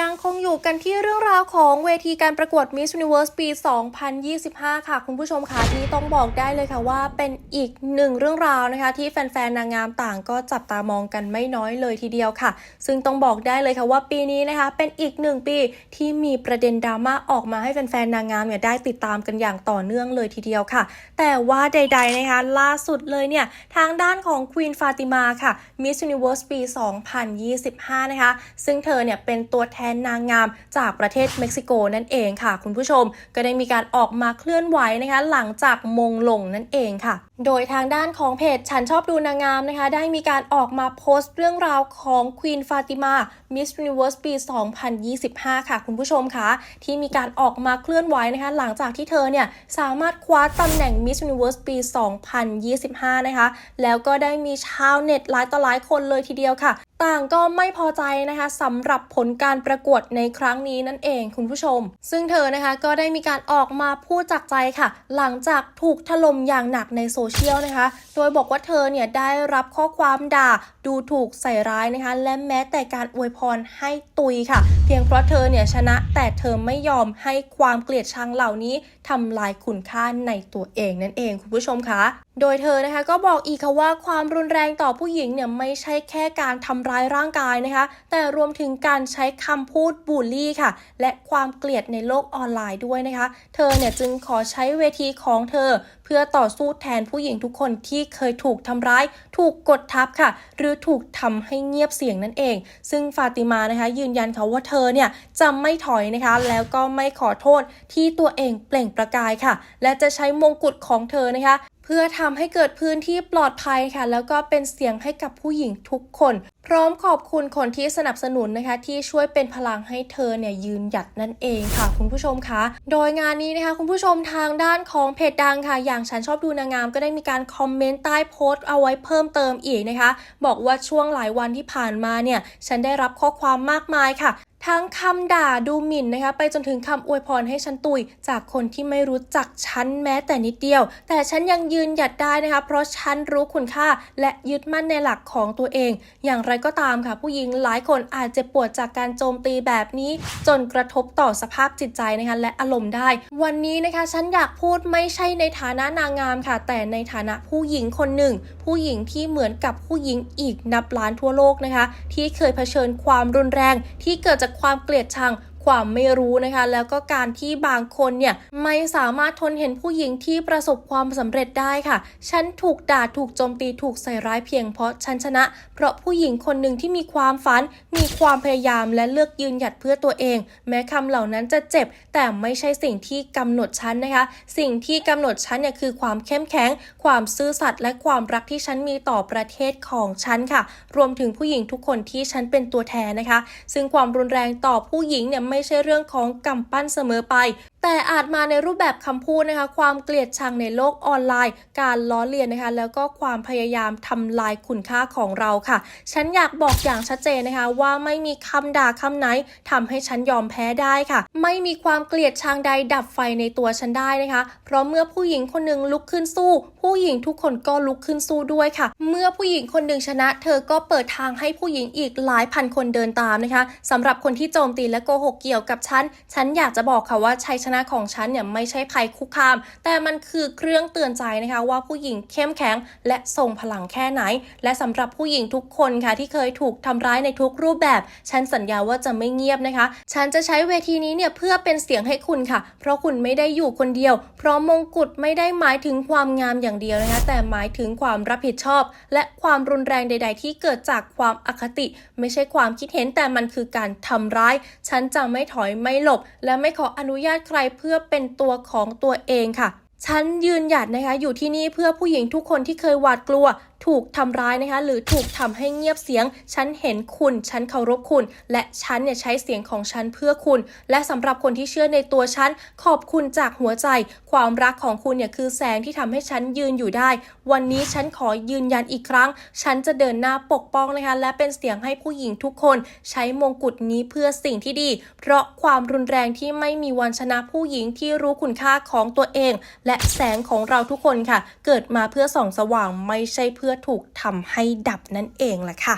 ยังคงอยู่กันที่เรื่องราวของเวทีการประกวด Miss Universe ปี 2025 ค่ะ คุณผู้ชมค่ะที่ต้องบอกได้เลยค่ะว่าเป็นอีกหนึ่งเรื่องราวนะคะ ที่แฟนๆ นางงามต่างก็จับตามองกันไม่น้อยเลยทีเดียวค่ะ ซึ่งต้องบอกได้เลยค่ะว่าปีนี้นะคะ เป็นอีกหนึ่งปีที่มีประเด็นดราม่าออกมาให้แฟนๆ นางงามเนี่ยได้ติดตามกันอย่างต่อเนื่องเลยทีเดียวค่ะ แต่ว่าใด ๆนะคะ ล่าสุดเลยเนี่ยทางด้านของ Queen Fatima ค่ะ Miss Universe ปี 2025 นะคะ ซึ่งเธอเนี่ยเป็นตัวแทนนางงามจากประเทศเม็กซิโกนั่นเองค่ะ คุณผู้ชมก็ได้มีการออกมาเคลื่อนไหวนะคะ หลังจากมงลงนั่นเองค่ะ โดยทางด้านของเพจฉันชอบดูนางงามนะคะ ได้มีการออกมาโพสต์เรื่องราวของ Queen Fatima Miss Universe ปี 2025 ค่ะ คุณผู้ชมคะที่มีการออกมาเคลื่อนไหวนะคะ หลังจากที่เธอเนี่ยสามารถคว้าตำแหน่ง Miss Universe ปี 2025 นะคะ แล้วก็ได้มีชาวเน็ตหลายต่อหลายคนเลยทีเดียวค่ะ ต่างก็ไม่พอใจนะคะสำหรับผลการประกวดในครั้งนี้นั่นเองคุณผู้ชม ซึ่งเธอนะคะก็ได้มีการออกมาพูดจากใจค่ะ หลังจากถูกถล่มอย่างหนักในโซเชียลนะคะ โดยบอกว่าเธอเนี่ยได้รับข้อความด่าดูถูกใส่ร้ายนะคะ และแม้แต่การอวยพรให้ตุยค่ะเพียงเพราะเธอเนี่ยชนะแต่เธอไม่ยอมให้ความเกลียดชังเหล่านี้ทำลายคุณค่าในตัวเองนั่นเองคุณผู้ชมคะโดยเธอนะคะก็บอกอีกค่ะว่าความรุนแรงต่อผู้หญิงเนี่ยไม่ใช่แค่การทำร้ายร่างกายนะคะ แต่รวมถึงการใช้คำพูดบูลลี่ค่ะ และความเกลียดในโลกออนไลน์ด้วยนะคะ เธอเนี่ยจึงขอใช้เวทีของเธอเพื่อต่อสู้แทนผู้หญิงทุกคนที่เคยถูกทำร้าย ถูกกดทับค่ะ หรือถูกทำให้เงียบเสียงนั่นเอง ซึ่งฟาติมานะคะยืนยันค่ะว่าเธอเนี่ยจะไม่ถอยนะคะ แล้วก็ไม่ขอโทษที่ตัวเองเปล่งประกายค่ะ และจะใช้มงกุฎของเธอนะคะ เพื่อทำให้เกิดพื้นที่ปลอดภัยค่ะ แล้วก็เป็นเสียงให้กับผู้หญิงทุกคน พร้อมขอบคุณคนที่สนับสนุนนะคะ ที่ช่วยเป็นพลังให้เธอเนี่ยยืนหยัดนั่นเองค่ะ คุณผู้ชมคะโดยงานนี้นะคะ คุณผู้ชมทางด้านของเพจดังค่ะ อย่างฉันชอบดูนางงามก็ได้มีการคอมเมนต์ใต้โพสต์เอาไว้เพิ่มเติมอีกนะคะ บอกว่าช่วงหลายวันที่ผ่านมาเนี่ย ฉันได้รับข้อความมากมายค่ะ ทั้งคำด่าดูหมิ่นนะคะ ไปจนถึงคำอวยพรให้ฉันตุย จากคนที่ไม่รู้จักฉันแม้แต่นิดเดียว แต่ฉันยังยืนหยัดได้นะคะ เพราะฉันรู้คุณค่า และยึดมั่นในหลักของตัวเอง อย่างไรก็ตามค่ะ ผู้หญิงหลายคนอาจจะปวดจากการโจมตีแบบนี้ จนกระทบต่อสภาพจิตใจนะคะและอารมณ์ได้ วันนี้นะคะ ฉันอยากพูดไม่ใช่ในฐานะนางงามค่ะ แต่ในฐานะผู้หญิงคนหนึ่ง ผู้หญิงที่เหมือนกับผู้หญิงอีกนับล้านทั่วโลกนะคะ ที่เคยเผชิญความรุนแรงที่เกิดจากความเกลียดชัง ความไม่รู้นะคะ แล้วก็การที่บางคนเนี่ยไม่สามารถทนเห็นผู้หญิงที่ประสบความสำเร็จได้ค่ะ ฉันถูกด่าถูกโจมตีถูกใส่ร้ายเพียงเพราะฉันชนะ เพราะผู้หญิงคนหนึ่งที่มีความฝัน มีความพยายามและเลือกยืนหยัดเพื่อตัวเอง แม้คำเหล่านั้นจะเจ็บ แต่ไม่ใช่สิ่งที่กำหนดฉันนะคะ สิ่งที่กำหนดฉันเนี่ยคือความเข้มแข็ง ความซื่อสัตย์และความรักที่ฉันมีต่อประเทศของฉันค่ะ รวมถึงผู้หญิงทุกคนที่ฉันเป็นตัวแทนนะคะ ซึ่งความรุนแรงต่อผู้หญิงเนี่ยไม่ใช่เรื่องของกำปั้นเสมอไป แต่อาจมาในรูปแบบคำพูดนะคะ ความเกลียดชังในโลกออนไลน์ การล้อเลียนนะคะ แล้วก็ความพยายามทำลายคุณค่าของเราค่ะ ฉันอยากบอกอย่างชัดเจนนะคะ ว่าไม่มีคำด่าคำไหนทำให้ฉันยอมแพ้ได้ค่ะ ไม่มีความเกลียดชังใดดับไฟในตัวฉันได้นะคะ เพราะเมื่อผู้หญิงคนหนึ่งลุกขึ้นสู้ ผู้หญิงทุกคนก็ลุกขึ้นสู้ด้วยค่ะ เมื่อผู้หญิงคนหนึ่งชนะ เธอก็เปิดทางให้ผู้หญิงอีกหลายพันคนเดินตามนะคะสำหรับคนที่โจมตีและโกหกเกี่ยวกับฉัน ฉันอยากจะบอกค่ะว่าชัยชนะของฉันเนี่ยไม่ใช่ภัยคุกคาม แต่มันคือเครื่องเตือนใจนะคะว่าผู้หญิงเข้มแข็งและทรงพลังแค่ไหน และสำหรับผู้หญิงทุกคนค่ะที่เคยถูกทำร้ายในทุกรูปแบบ ฉันสัญญาว่าจะไม่เงียบนะคะ ฉันจะใช้เวทีนี้เนี่ยเพื่อเป็นเสียงให้คุณค่ะ เพราะคุณไม่ได้อยู่คนเดียว เพราะมงกุฎไม่ได้หมายถึงความงามอย่างเดียวนะคะ แต่หมายถึงความรับผิดชอบ และความรุนแรงใด ๆ ที่เกิดจากความอคติ ไม่ใช่ความคิดเห็นแต่มันคือการทำร้าย ฉันจะไม่ถอยไม่หลบ และไม่ขออนุญาตใครเพื่อเป็นตัวของตัวเองค่ะ ฉันยืนหยัดนะคะอยู่ที่นี่เพื่อผู้หญิงทุกคนที่เคยหวาดกลัว ถูกทำร้ายนะคะ หรือถูกทำให้เงียบเสียง ฉันเห็นคุณ ฉันเคารพคุณ และฉันเนี่ยใช้เสียงของฉันเพื่อคุณ และสำหรับคนที่เชื่อในตัวฉัน ขอบคุณจากหัวใจ ความรักของคุณเนี่ยคือแสงที่ทำให้ฉันยืนอยู่ได้ วันนี้ฉันขอยืนยันอีกครั้ง ฉันจะเดินหน้าปกป้องนะคะ และเป็นเสียงให้ผู้หญิงทุกคน ใช้มงกุฎนี้เพื่อสิ่งที่ดี เพราะความรุนแรงที่ไม่มีวันชนะผู้หญิงที่รู้คุณค่าของตัวเอง และแสงของเราทุกคนค่ะ เกิดมาเพื่อส่องสว่างไม่ใช่เพื่อถูกทำให้ดับนั่นเองแหละค่ะ